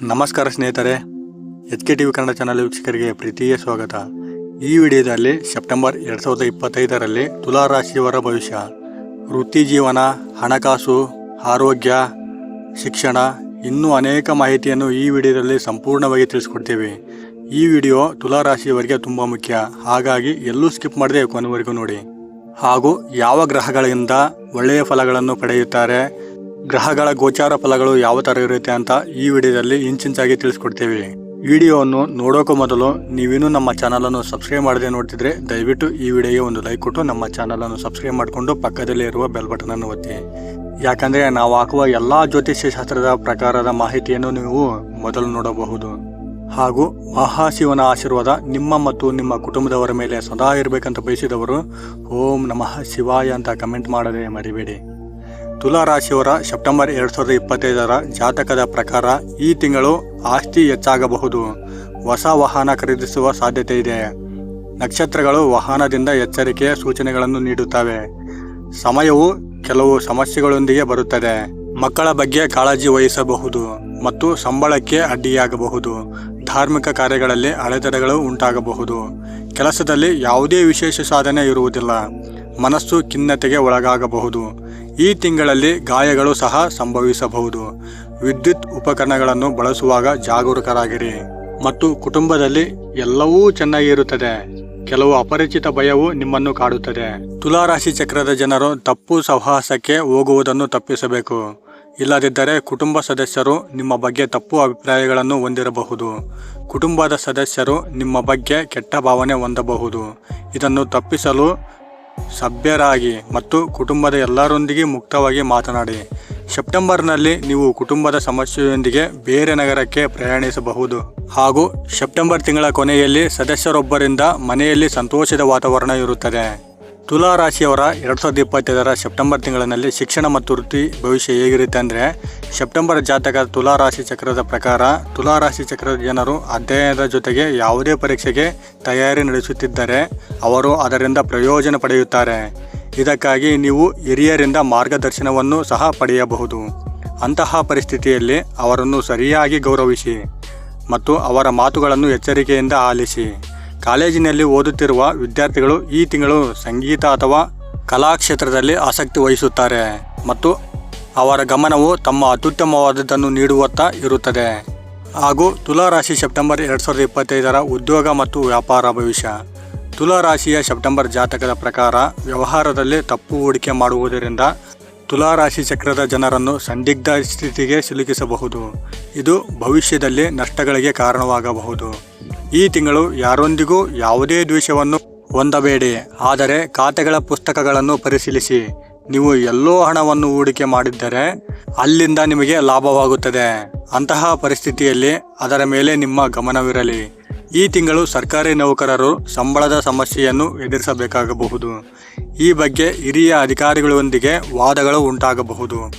ನಮಸ್ಕಾರ ಸ್ನೇಹಿತರೆ H K T V Kannada channel ವೀಕ್ಷಕರಿಗೆ ಪ್ರೀತಿಯ ಸ್ವಾಗತ. ಈ ವಿಡಿಯೋದಲ್ಲಿ ಸೆಪ್ಟೆಂಬರ್ ಎರಡು ಸಾವಿರದ ಇಪ್ಪತ್ತೈದರಲ್ಲಿ ತುಲಾ ರಾಶಿಯವರ ಭವಿಷ್ಯ. ವೃತ್ತಿ ಜೀವನ, ಹಣಕಾಸು, ಆರೋಗ್ಯ, ಶಿಕ್ಷಣ ಇನ್ನೂ ಅನೇಕ ಮಾಹಿತಿಯನ್ನು ಈ ವಿಡಿಯೋದಲ್ಲಿ ಸಂಪೂರ್ಣವಾಗಿ ತಿಳಿಸ್ಕೊಡ್ತೀವಿ. ಈ ವಿಡಿಯೋ ತುಲಾ ರಾಶಿಯವರಿಗೆ ತುಂಬ ಮುಖ್ಯ. ಹಾಗಾಗಿ ಎಲ್ಲೂ ಸ್ಕಿಪ್ ಮಾಡದೆ ಕೊನೆವರೆಗೂ ನೋಡಿ. ಹಾಗೂ ಯಾವ ಗ್ರಹಗಳಿಂದ ಒಳ್ಳೆಯ ಫಲಗಳನ್ನು ಪಡೆಯುತ್ತಾರೆ ಗ್ರಹಗಳ ಗೋಚಾರ ಫಲಗಳು ಯಾವ ಥರ ಇರುತ್ತೆ ಅಂತ ಈ ವಿಡಿಯೋದಲ್ಲಿ ಇಂಚಿಂಚಾಗಿ ತಿಳಿಸ್ಕೊಡ್ತೀವಿ. ವಿಡಿಯೋವನ್ನು ನೋಡೋಕ್ಕೂ ಮೊದಲು ನೀವೇನು ನಮ್ಮ ಚಾನಲನ್ನು ಸಬ್ಸ್ಕ್ರೈಬ್ ಮಾಡದೆ ನೋಡ್ತಿದ್ರೆ ದಯವಿಟ್ಟು ಈ ವಿಡಿಯೋಗೆ ಒಂದು ಲೈಕ್ ಕೊಟ್ಟು ನಮ್ಮ ಚಾನಲನ್ನು ಸಬ್ಸ್ಕ್ರೈಬ್ ಮಾಡಿಕೊಂಡು ಪಕ್ಕದಲ್ಲೇ ಇರುವ ಬೆಲ್ ಬಟನನ್ನು ಒತ್ತಿ. ಯಾಕಂದರೆ ನಾವು ಹಾಕುವ ಎಲ್ಲ ಜ್ಯೋತಿಷ್ಯ ಶಾಸ್ತ್ರದ ಪ್ರಕಾರದ ಮಾಹಿತಿಯನ್ನು ನೀವು ಮೊದಲು ನೋಡಬಹುದು. ಹಾಗೂ ಮಹಾಶಿವನ ಆಶೀರ್ವಾದ ನಿಮ್ಮ ಮತ್ತು ನಿಮ್ಮ ಕುಟುಂಬದವರ ಮೇಲೆ ಸದಾ ಇರಬೇಕಂತ ಬಯಸಿದವರು ಓಂ ನಮಃ ಶಿವಾಯ ಅಂತ ಕಮೆಂಟ್ ಮಾಡದೆ ಮರಿಬೇಡಿ. ತುಲಾ ರಾಶಿಯವರ ಸೆಪ್ಟೆಂಬರ್ ಎರಡು ಸಾವಿರದ ಇಪ್ಪತ್ತೈದರ ಜಾತಕದ ಪ್ರಕಾರ ಈ ತಿಂಗಳು ಆಸ್ತಿ ಹೆಚ್ಚಾಗಬಹುದು. ಹೊಸ ವಾಹನ ಖರೀದಿಸುವ ಸಾಧ್ಯತೆ ಇದೆ. ನಕ್ಷತ್ರಗಳು ವಾಹನದಿಂದ ಎಚ್ಚರಿಕೆಯ ಸೂಚನೆಗಳನ್ನು ನೀಡುತ್ತವೆ. ಸಮಯವು ಕೆಲವು ಸಮಸ್ಯೆಗಳೊಂದಿಗೆ ಬರುತ್ತದೆ. ಮಕ್ಕಳ ಬಗ್ಗೆ ಕಾಳಜಿ ವಹಿಸಬಹುದು ಮತ್ತು ಸಂಬಳಕ್ಕೆ ಅಡ್ಡಿಯಾಗಬಹುದು. ಧಾರ್ಮಿಕ ಕಾರ್ಯಗಳಲ್ಲಿ ಅಳೆತಡೆಗಳು ಉಂಟಾಗಬಹುದು. ಕೆಲಸದಲ್ಲಿ ಯಾವುದೇ ವಿಶೇಷ ಸಾಧನೆ ಇರುವುದಿಲ್ಲ. ಮನಸ್ಸು ಖಿನ್ನತೆಗೆ ಒಳಗಾಗಬಹುದು. ಈ ತಿಂಗಳಲ್ಲಿ ಗಾಯಗಳು ಸಹ ಸಂಭವಿಸಬಹುದು. ವಿದ್ಯುತ್ ಉಪಕರಣಗಳನ್ನು ಬಳಸುವಾಗ ಜಾಗರೂಕರಾಗಿರಿ. ಮತ್ತು ಕುಟುಂಬದಲ್ಲಿ ಎಲ್ಲವೂ ಚೆನ್ನಾಗಿ ಇರುತ್ತದೆ. ಕೆಲವು ಅಪರಿಚಿತ ಭಯವು ನಿಮ್ಮನ್ನು ಕಾಡುತ್ತದೆ. ತುಲಾರಾಶಿ ಚಕ್ರದ ಜನರು ತಪ್ಪು ಸಹವಾಸಕ್ಕೆ ಹೋಗುವುದನ್ನು ತಪ್ಪಿಸಬೇಕು. ಇಲ್ಲದಿದ್ದರೆ ಕುಟುಂಬ ಸದಸ್ಯರು ನಿಮ್ಮ ಬಗ್ಗೆ ತಪ್ಪು ಅಭಿಪ್ರಾಯಗಳನ್ನು ಹೊಂದಿರಬಹುದು. ಕುಟುಂಬದ ಸದಸ್ಯರು ನಿಮ್ಮ ಬಗ್ಗೆ ಕೆಟ್ಟ ಭಾವನೆ ಹೊಂದಬಹುದು. ಇದನ್ನು ತಪ್ಪಿಸಲು ಸಭ್ಯರಾಗಿ ಮತ್ತು ಕುಟುಂಬದ ಎಲ್ಲರೊಂದಿಗೆ ಮುಕ್ತವಾಗಿ ಮಾತನಾಡಿ. ಸೆಪ್ಟೆಂಬರ್ನಲ್ಲಿ ನೀವು ಕುಟುಂಬದ ಸಮಸ್ಯೆಯೊಂದಿಗೆ ಬೇರೆ ನಗರಕ್ಕೆ ಪ್ರಯಾಣಿಸಬಹುದು. ಹಾಗೂ ಸೆಪ್ಟೆಂಬರ್ ತಿಂಗಳ ಕೊನೆಯಲ್ಲಿ ಸದಸ್ಯರೊಬ್ಬರಿಂದ ಮನೆಯಲ್ಲಿ ಸಂತೋಷದ ವಾತಾವರಣ ಇರುತ್ತದೆ. ತುಲಾ ರಾಶಿಯವರ ಎರಡು ಸಾವಿರದ ಇಪ್ಪತ್ತೈದರ ಸೆಪ್ಟೆಂಬರ್ ತಿಂಗಳಿನಲ್ಲಿ ಶಿಕ್ಷಣ ಮತ್ತು ವೃತ್ತಿ ಭವಿಷ್ಯ ಹೇಗಿರುತ್ತೆ ಅಂದರೆ, ಸೆಪ್ಟೆಂಬರ್ ಜಾತಕ ತುಲಾ ರಾಶಿ ಚಕ್ರದ ಪ್ರಕಾರ ತುಲಾ ರಾಶಿ ಚಕ್ರದ ಜನರು ಅಧ್ಯಯನದ ಜೊತೆಗೆ ಯಾವುದೇ ಪರೀಕ್ಷೆಗೆ ತಯಾರಿ ನಡೆಸುತ್ತಿದ್ದರೆ, ಅವರು ಅದರಿಂದ ಪ್ರಯೋಜನ ಪಡೆಯುತ್ತಾರೆ. ಇದಕ್ಕಾಗಿ ನೀವು ಹಿರಿಯರಿಂದ ಮಾರ್ಗದರ್ಶನವನ್ನು ಸಹ ಪಡೆಯಬಹುದು. ಅಂತಹ ಪರಿಸ್ಥಿತಿಯಲ್ಲಿ ಅವರನ್ನು ಸರಿಯಾಗಿ ಗೌರವಿಸಿ ಮತ್ತು ಅವರ ಮಾತುಗಳನ್ನು ಎಚ್ಚರಿಕೆಯಿಂದ ಆಲಿಸಿ. ಕಾಲೇಜಿನಲ್ಲಿ ಓದುತ್ತಿರುವ ವಿದ್ಯಾರ್ಥಿಗಳು ಈ ತಿಂಗಳು ಸಂಗೀತ ಅಥವಾ ಕಲಾ ಕ್ಷೇತ್ರದಲ್ಲಿ ಆಸಕ್ತಿ ವಹಿಸುತ್ತಾರೆ ಮತ್ತು ಅವರ ಗಮನವು ತಮ್ಮ ಅತ್ಯುತ್ತಮವಾದದ್ದನ್ನು ನೀಡುವತ್ತ ಇರುತ್ತದೆ. ಹಾಗೂ ತುಲಾ ರಾಶಿ ಸೆಪ್ಟೆಂಬರ್ ಎರಡು ಸಾವಿರದ ಇಪ್ಪತ್ತೈದರ ಉದ್ಯೋಗ ಮತ್ತು ವ್ಯಾಪಾರ ಭವಿಷ್ಯ. ತುಲಾ ರಾಶಿಯ ಸೆಪ್ಟೆಂಬರ್ ಜಾತಕದ ಪ್ರಕಾರ ವ್ಯವಹಾರದಲ್ಲಿ ತಪ್ಪು ಹೂಡಿಕೆ ಮಾಡುವುದರಿಂದ ತುಲಾ ರಾಶಿ ಚಕ್ರದ ಜನರನ್ನು ಸಂದಿಗ್ಧ ಸ್ಥಿತಿಗೆ ಸಿಲುಕಿಸಬಹುದು. ಇದು ಭವಿಷ್ಯದಲ್ಲಿ ನಷ್ಟಗಳಿಗೆ ಕಾರಣವಾಗಬಹುದು. ಈ ತಿಂಗಳು ಯಾರೊಂದಿಗೂ ಯಾವುದೇ ದ್ವೇಷವನ್ನು ಹೊಂದಬೇಡಿ. ಆದರೆ ಖಾತೆಗಳ ಪುಸ್ತಕಗಳನ್ನು ಪರಿಶೀಲಿಸಿ. ನೀವು ಎಲ್ಲೋ ಹಣವನ್ನು ಹೂಡಿಕೆ ಮಾಡಿದ್ದರೆ ಅಲ್ಲಿಂದ ನಿಮಗೆ ಲಾಭವಾಗುತ್ತದೆ. ಅಂತಹ ಪರಿಸ್ಥಿತಿಯಲ್ಲಿ ಅದರ ಮೇಲೆ ನಿಮ್ಮ ಗಮನವಿರಲಿ. ಈ ತಿಂಗಳು ಸರ್ಕಾರಿ ನೌಕರರು ಸಂಬಳದ ಸಮಸ್ಯೆಯನ್ನು ಎದುರಿಸಬೇಕಾಗಬಹುದು. ಈ ಬಗ್ಗೆ ಹಿರಿಯ ಅಧಿಕಾರಿಗಳೊಂದಿಗೆ ವಾದಗಳು ಉಂಟಾಗಬಹುದು.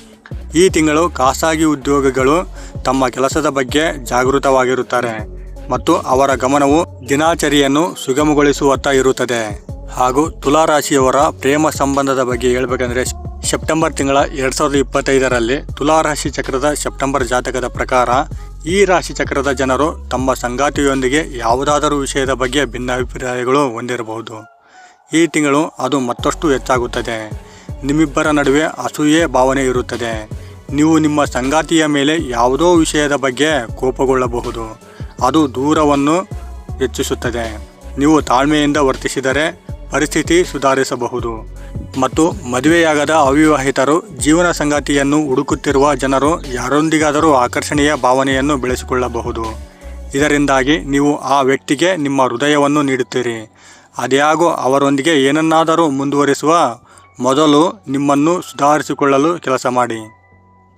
ಈ ತಿಂಗಳು ಖಾಸಗಿ ಉದ್ಯೋಗಿಗಳು ತಮ್ಮ ಕೆಲಸದ ಬಗ್ಗೆ ಜಾಗೃತವಾಗಿರುತ್ತಾರೆ. ಮತ್ತು ಅವರ ಗಮನವು ದಿನಾಚರಿಯನ್ನು ಸುಗಮಗೊಳಿಸುವತ್ತ ಇರುತ್ತದೆ. ಹಾಗೂ ತುಲಾ ರಾಶಿಯವರ ಪ್ರೇಮ ಸಂಬಂಧದ ಬಗ್ಗೆ ಹೇಳಬೇಕಂದ್ರೆ ಸೆಪ್ಟೆಂಬರ್ ತಿಂಗಳ ಎರಡ್ ಸಾವಿರದ ಇಪ್ಪತ್ತೈದರಲ್ಲಿ ತುಲಾ ರಾಶಿ ಚಕ್ರದ ಸೆಪ್ಟೆಂಬರ್ ಜಾತಕದ ಪ್ರಕಾರ ಈ ರಾಶಿ ಚಕ್ರದ ಜನರು ತಮ್ಮ ಸಂಗಾತಿಯೊಂದಿಗೆ ಯಾವುದಾದರೂ ವಿಷಯದ ಬಗ್ಗೆ ಭಿನ್ನಾಭಿಪ್ರಾಯಗಳು ಹೊಂದಿರಬಹುದು. ಈ ತಿಂಗಳು ಅದು ಮತ್ತಷ್ಟು ಹೆಚ್ಚಾಗುತ್ತದೆ. ನಿಮ್ಮಿಬ್ಬರ ನಡುವೆ ಅಸೂಯೆ ಭಾವನೆ ಇರುತ್ತದೆ. ನೀವು ನಿಮ್ಮ ಸಂಗಾತಿಯ ಮೇಲೆ ಯಾವುದೋ ವಿಷಯದ ಬಗ್ಗೆ ಕೋಪಗೊಳ್ಳಬಹುದು. ಅದು ದೂರವನ್ನು ಹೆಚ್ಚಿಸುತ್ತದೆ. ನೀವು ತಾಳ್ಮೆಯಿಂದ ವರ್ತಿಸಿದರೆ ಪರಿಸ್ಥಿತಿ ಸುಧಾರಿಸಬಹುದು. ಮತ್ತು ಮದುವೆಯಾಗದ ಅವಿವಾಹಿತರು ಜೀವನ ಸಂಗಾತಿಯನ್ನು ಹುಡುಕುತ್ತಿರುವ ಜನರು ಯಾರೊಂದಿಗಾದರೂ ಆಕರ್ಷಣೀಯ ಭಾವನೆಯನ್ನು ಬೆಳೆಸಿಕೊಳ್ಳಬಹುದು. ಇದರಿಂದಾಗಿ ನೀವು ಆ ವ್ಯಕ್ತಿಗೆ ನಿಮ್ಮ ಹೃದಯವನ್ನು ನೀಡುತ್ತೀರಿ. ಅದ್ಯಾಗೋ ಅವರೊಂದಿಗೆ ಏನನ್ನಾದರೂ ಮುಂದುವರಿಸುವ ಮೊದಲು ನಿಮ್ಮನ್ನು ಸುಧಾರಿಸಿಕೊಳ್ಳಲು ಕೆಲಸ ಮಾಡಿ.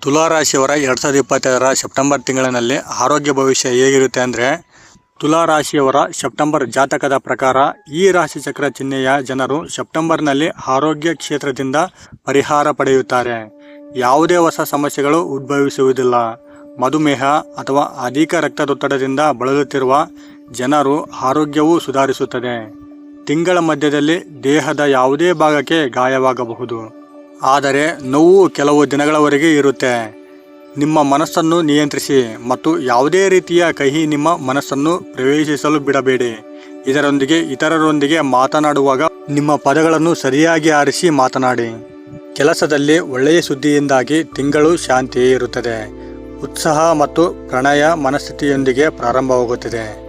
ತುಲಾರಾಶಿಯವರ ಎರಡು ಸಾವಿರದ ಇಪ್ಪತ್ತೈದರ ಸೆಪ್ಟೆಂಬರ್ ತಿಂಗಳಿನಲ್ಲಿ ಆರೋಗ್ಯ ಭವಿಷ್ಯ ಹೇಗಿರುತ್ತೆ ಅಂದರೆ ತುಲಾರಾಶಿಯವರ ಸೆಪ್ಟೆಂಬರ್ ಜಾತಕದ ಪ್ರಕಾರ ಈ ರಾಶಿ ಚಕ್ರ ಚಿಹ್ನೆಯ ಜನರು ಸೆಪ್ಟೆಂಬರ್ನಲ್ಲಿ ಆರೋಗ್ಯ ಕ್ಷೇತ್ರದಿಂದ ಪರಿಹಾರ ಪಡೆಯುತ್ತಾರೆ. ಯಾವುದೇ ಹೊಸ ಸಮಸ್ಯೆಗಳು ಉದ್ಭವಿಸುವುದಿಲ್ಲ. ಮಧುಮೇಹ ಅಥವಾ ಅಧಿಕ ರಕ್ತದೊತ್ತಡದಿಂದ ಬಳಲುತ್ತಿರುವ ಜನರು ಆರೋಗ್ಯವು ಸುಧಾರಿಸುತ್ತದೆ. ತಿಂಗಳ ಮಧ್ಯದಲ್ಲಿ ದೇಹದ ಯಾವುದೇ ಭಾಗಕ್ಕೆ ಗಾಯವಾಗಬಹುದು. ಆದರೆ ನೋವು ಕೆಲವು ದಿನಗಳವರೆಗೆ ಇರುತ್ತೆ. ನಿಮ್ಮ ಮನಸ್ಸನ್ನು ನಿಯಂತ್ರಿಸಿ ಮತ್ತು ಯಾವುದೇ ರೀತಿಯ ಕಹಿ ನಿಮ್ಮ ಮನಸ್ಸನ್ನು ಪ್ರವೇಶಿಸಲು ಬಿಡಬೇಡಿ. ಇದರೊಂದಿಗೆ ಇತರರೊಂದಿಗೆ ಮಾತನಾಡುವಾಗ ನಿಮ್ಮ ಪದಗಳನ್ನು ಸರಿಯಾಗಿ ಆರಿಸಿ ಮಾತನಾಡಿ. ಕೆಲಸದಲ್ಲಿ ಒಳ್ಳೆಯ ಸುದ್ದಿಯಿಂದಾಗಿ ತಿಂಗಳು ಶಾಂತಿಯೇ ಇರುತ್ತದೆ. ಉತ್ಸಾಹ ಮತ್ತು ಪ್ರಣಯ ಮನಸ್ಥಿತಿಯೊಂದಿಗೆ ಪ್ರಾರಂಭವಾಗುತ್ತಿದೆ.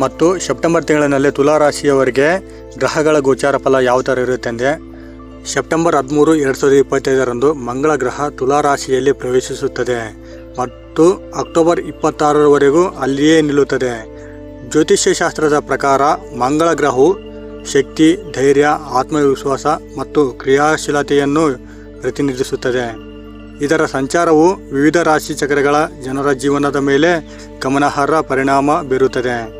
ಮತ್ತು ಸೆಪ್ಟೆಂಬರ್ ತಿಂಗಳಿನಲ್ಲಿ ತುಲಾರಾಶಿಯವರಿಗೆ ಗ್ರಹಗಳ ಗೋಚಾರ ಫಲ ಯಾವ ಥರ ಇರುತ್ತೆಂದರೆ ಸೆಪ್ಟೆಂಬರ್ ಹದಿಮೂರು ಎರಡು ಸಾವಿರದ ಇಪ್ಪತ್ತೈದರಂದು ಮಂಗಳ ಗ್ರಹ ತುಲಾರಾಶಿಯಲ್ಲಿ ಪ್ರವೇಶಿಸುತ್ತದೆ ಮತ್ತು ಅಕ್ಟೋಬರ್ ಇಪ್ಪತ್ತಾರರವರೆಗೂ ಅಲ್ಲಿಯೇ ನಿಲ್ಲುತ್ತದೆ. ಜ್ಯೋತಿಷ್ಯ ಶಾಸ್ತ್ರದ ಪ್ರಕಾರ ಮಂಗಳ ಗ್ರಹವು ಶಕ್ತಿ, ಧೈರ್ಯ, ಆತ್ಮವಿಶ್ವಾಸ ಮತ್ತು ಕ್ರಿಯಾಶೀಲತೆಯನ್ನು ಪ್ರತಿನಿಧಿಸುತ್ತದೆ. ಇದರ ಸಂಚಾರವು ವಿವಿಧ ರಾಶಿ ಚಕ್ರಗಳ ಜನರ ಜೀವನದ ಮೇಲೆ ಗಮನಾರ್ಹ ಪರಿಣಾಮ ಬೀರುತ್ತದೆ.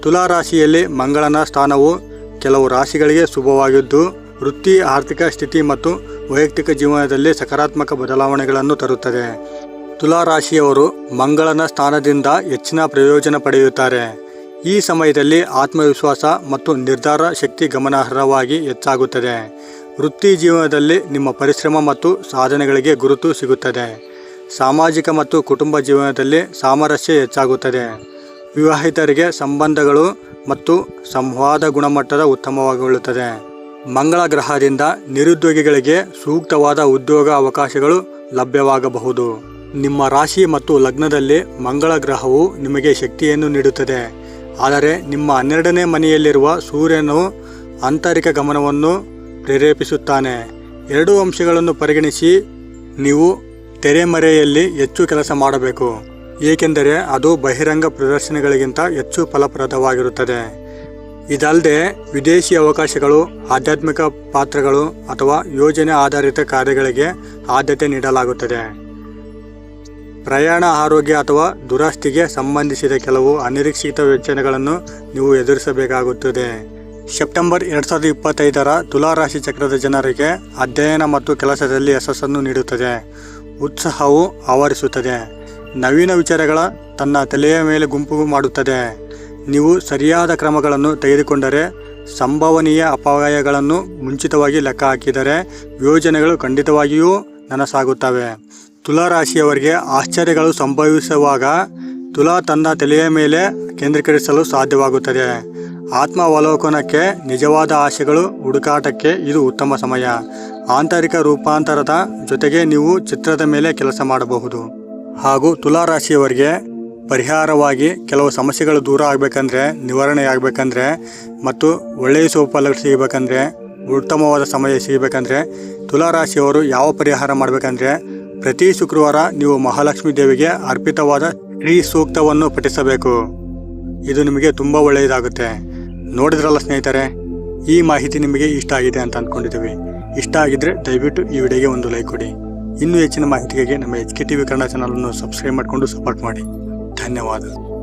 ತುಲಾ ರಾಶಿಯಲ್ಲಿ ಮಂಗಳನ ಸ್ಥಾನವು ಕೆಲವು ರಾಶಿಗಳಿಗೆ ಶುಭವಾಗಿದ್ದು ವೃತ್ತಿ, ಆರ್ಥಿಕ ಸ್ಥಿತಿ ಮತ್ತು ವೈಯಕ್ತಿಕ ಜೀವನದಲ್ಲಿ ಸಕಾರಾತ್ಮಕ ಬದಲಾವಣೆಗಳನ್ನು ತರುತ್ತದೆ. ತುಲಾ ರಾಶಿಯವರು ಮಂಗಳನ ಸ್ಥಾನದಿಂದ ಹೆಚ್ಚಿನ ಪ್ರಯೋಜನ ಪಡೆಯುತ್ತಾರೆ. ಈ ಸಮಯದಲ್ಲಿ ಆತ್ಮವಿಶ್ವಾಸ ಮತ್ತು ನಿರ್ಧಾರ ಶಕ್ತಿ ಗಮನಾರ್ಹವಾಗಿ ಹೆಚ್ಚಾಗುತ್ತದೆ. ವೃತ್ತಿ ಜೀವನದಲ್ಲಿ ನಿಮ್ಮ ಪರಿಶ್ರಮ ಮತ್ತು ಸಾಧನೆಗಳಿಗೆ ಗುರುತು ಸಿಗುತ್ತದೆ. ಸಾಮಾಜಿಕ ಮತ್ತು ಕುಟುಂಬ ಜೀವನದಲ್ಲಿ ಸಾಮರಸ್ಯ ಹೆಚ್ಚಾಗುತ್ತದೆ. ವಿವಾಹಿತರಿಗೆ ಸಂಬಂಧಗಳು ಮತ್ತು ಸಂವಾದ ಗುಣಮಟ್ಟದ ಉತ್ತಮವಾಗಿರುತ್ತದೆ ಮಂಗಳ ಗ್ರಹದಿಂದ ನಿರುದ್ಯೋಗಿಗಳಿಗೆ ಸೂಕ್ತವಾದ ಉದ್ಯೋಗ ಅವಕಾಶಗಳು ಲಭ್ಯವಾಗಬಹುದು. ನಿಮ್ಮ ರಾಶಿ ಮತ್ತು ಲಗ್ನದಲ್ಲಿ ಮಂಗಳ ಗ್ರಹವು ನಿಮಗೆ ಶಕ್ತಿಯನ್ನು ನೀಡುತ್ತದೆ. ಆದರೆ ನಿಮ್ಮ ಹನ್ನೆರಡನೇ ಮನೆಯಲ್ಲಿರುವ ಸೂರ್ಯನು ಆಂತರಿಕ ಗಮನವನ್ನು ಪ್ರೇರೇಪಿಸುತ್ತಾನೆ. ಎರಡೂ ಅಂಶಗಳನ್ನು ಪರಿಗಣಿಸಿ ನೀವು ತೆರೆಮರೆಯಲ್ಲಿ ಹೆಚ್ಚು ಕೆಲಸ ಮಾಡಬೇಕು. ಏಕೆಂದರೆ ಅದು ಬಹಿರಂಗ ಪ್ರದರ್ಶನಗಳಿಗಿಂತ ಹೆಚ್ಚು ಫಲಪ್ರದವಾಗಿರುತ್ತದೆ. ಇದಲ್ಲದೆ ವಿದೇಶಿ ಅವಕಾಶಗಳು, ಆಧ್ಯಾತ್ಮಿಕ ಪಾತ್ರಗಳು ಅಥವಾ ಯೋಜನೆ ಆಧಾರಿತ ಕಾರ್ಯಗಳಿಗೆ ಆದ್ಯತೆ ನೀಡಲಾಗುತ್ತದೆ. ಪ್ರಯಾಣ ಆರೋಗ್ಯ ಅಥವಾ ದುರಸ್ತಿಗೆ ಸಂಬಂಧಿಸಿದ ಕೆಲವು ಅನಿರೀಕ್ಷಿತ ವೆಚ್ಚಗಳನ್ನು ನೀವು ಎದುರಿಸಬೇಕಾಗುತ್ತದೆ. ಸೆಪ್ಟೆಂಬರ್ ಎರಡು ಸಾವಿರದ ಇಪ್ಪತ್ತೈದರ ತುಲಾರಾಶಿ ಚಕ್ರದ ಜನರಿಗೆ ಅಧ್ಯಯನ ಮತ್ತು ಕೆಲಸದಲ್ಲಿ ಯಶಸ್ಸನ್ನು ನೀಡುತ್ತದೆ. ಉತ್ಸಾಹವು ಆವರಿಸುತ್ತದೆ. ನವೀನ ವಿಚಾರಗಳ ತನ್ನ ತಲೆಯ ಮೇಲೆ ಗುಂಪು ಮಾಡುತ್ತದೆ. ನೀವು ಸರಿಯಾದ ಕ್ರಮಗಳನ್ನು ತೆಗೆದುಕೊಂಡರೆ ಸಂಭವನೀಯ ಅಪಾಯಗಳನ್ನು ಮುಂಚಿತವಾಗಿ ಲೆಕ್ಕ ಹಾಕಿದರೆ ಯೋಜನೆಗಳು ಖಂಡಿತವಾಗಿಯೂ ನನಸಾಗುತ್ತವೆ. ತುಲಾ ರಾಶಿಯವರಿಗೆ ಆಶ್ಚರ್ಯಗಳು ಸಂಭವಿಸುವಾಗ ತುಲಾ ತನ್ನ ತಲೆಯ ಮೇಲೆ ಕೇಂದ್ರೀಕರಿಸಲು ಸಾಧ್ಯವಾಗುತ್ತದೆ. ಆತ್ಮಾವಲೋಕನಕ್ಕೆ ನಿಜವಾದ ಆಶೆಗಳು ಹುಡುಕಾಟಕ್ಕೆ ಇದು ಉತ್ತಮ ಸಮಯ. ಆಂತರಿಕ ರೂಪಾಂತರದ ಜೊತೆಗೆ ನೀವು ಚಿತ್ರದ ಮೇಲೆ ಕೆಲಸ ಮಾಡಬಹುದು. ಹಾಗೂ ತುಲಾ ರಾಶಿಯವರಿಗೆ ಪರಿಹಾರವಾಗಿ ಕೆಲವು ಸಮಸ್ಯೆಗಳು ದೂರ ಆಗಬೇಕಂದ್ರೆ, ನಿವಾರಣೆ ಆಗಬೇಕಂದ್ರೆ ಮತ್ತು ಒಳ್ಳೆಯ ಸೋಫಲ ಸಿಗಬೇಕಂದ್ರೆ, ಉತ್ತಮವಾದ ಸಮಯ ಸಿಗಬೇಕಂದ್ರೆ ತುಲಾ ರಾಶಿಯವರು ಯಾವ ಪರಿಹಾರ ಮಾಡಬೇಕಂದ್ರೆ ಪ್ರತಿ ಶುಕ್ರವಾರ ನೀವು ಮಹಾಲಕ್ಷ್ಮೀ ದೇವಿಗೆ ಅರ್ಪಿತವಾದ ಶ್ರೀ ಸೂಕ್ತವನ್ನು ಪಠಿಸಬೇಕು. ಇದು ನಿಮಗೆ ತುಂಬ ಒಳ್ಳೆಯದಾಗುತ್ತೆ. ನೋಡಿದ್ರಲ್ಲ ಸ್ನೇಹಿತರೆ, ಈ ಮಾಹಿತಿ ನಿಮಗೆ ಇಷ್ಟ ಆಗಿದೆ ಅಂತ ಅಂದ್ಕೊಂಡಿದ್ದೀವಿ. ಇಷ್ಟ ಆಗಿದ್ರೆ ದಯವಿಟ್ಟು ಈ ವಿಡಿಯೋಗೆ ಒಂದು ಲೈಕ್ ಕೊಡಿ. ಇನ್ನೂ ಹೆಚ್ಚಿನ ಮಾಹಿತಿಗಾಗಿ ನಮ್ಮ H K T V Kannada ಚಾನಲನ್ನು ಸಬ್ಸ್ಕ್ರೈಬ್ ಮಾಡಿಕೊಂಡು ಸಪೋರ್ಟ್ ಮಾಡಿ. 谈恋爱的。